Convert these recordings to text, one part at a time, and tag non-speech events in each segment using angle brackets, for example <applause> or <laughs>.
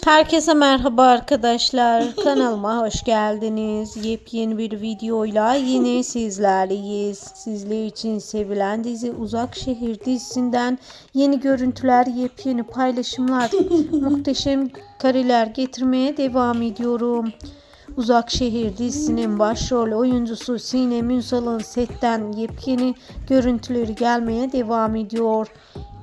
Herkese merhaba arkadaşlar. <laughs> Kanalıma hoş geldiniz. Yepyeni bir videoyla yine <laughs> sizlerleyiz. Sizler için sevilen dizi Uzak Şehir dizisinden yeni görüntüler, yepyeni paylaşımlar, <laughs> muhteşem kareler getirmeye devam ediyorum. Uzak Şehir dizisinin başrol oyuncusu Sinem Ünsal'ın setten yepyeni görüntüleri gelmeye devam ediyor.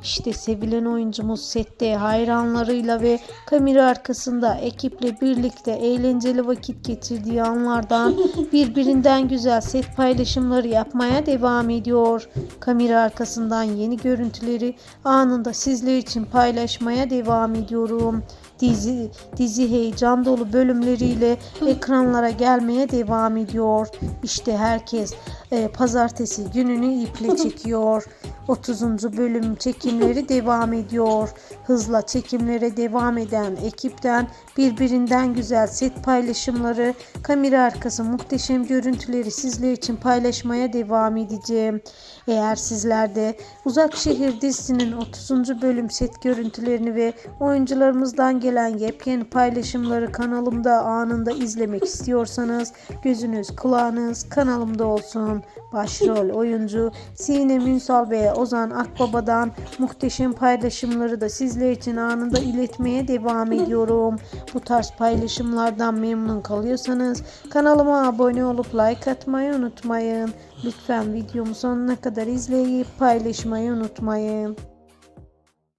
İşte sevilen oyuncumuz sette hayranlarıyla ve kamera arkasında ekiple birlikte eğlenceli vakit geçirdiği anlardan <laughs> birbirinden güzel set paylaşımları yapmaya devam ediyor. Kamera arkasından yeni görüntüleri anında sizler için paylaşmaya devam ediyorum. Dizi, dizi heyecan dolu bölümleriyle ekranlara gelmeye devam ediyor. İşte herkes e, pazartesi gününü iple <laughs> çekiyor. 30. bölüm çekimleri devam ediyor. Hızla çekimlere devam eden ekipten birbirinden güzel set paylaşımları, kamera arkası muhteşem görüntüleri sizler için paylaşmaya devam edeceğim. Eğer sizler de Uzak Şehir dizisinin 30. bölüm set görüntülerini ve oyuncularımızdan gelen yepyeni paylaşımları kanalımda anında izlemek istiyorsanız gözünüz kulağınız kanalımda olsun. Başrol oyuncu Sinem Ünsal ve Ozan Akbaba'dan muhteşem paylaşımları da sizler için anında iletmeye devam ediyorum. Bu tarz paylaşımlardan memnun kalıyorsanız kanalıma abone olup like atmayı unutmayın. Lütfen videomu sonuna kadar izleyip paylaşmayı unutmayın.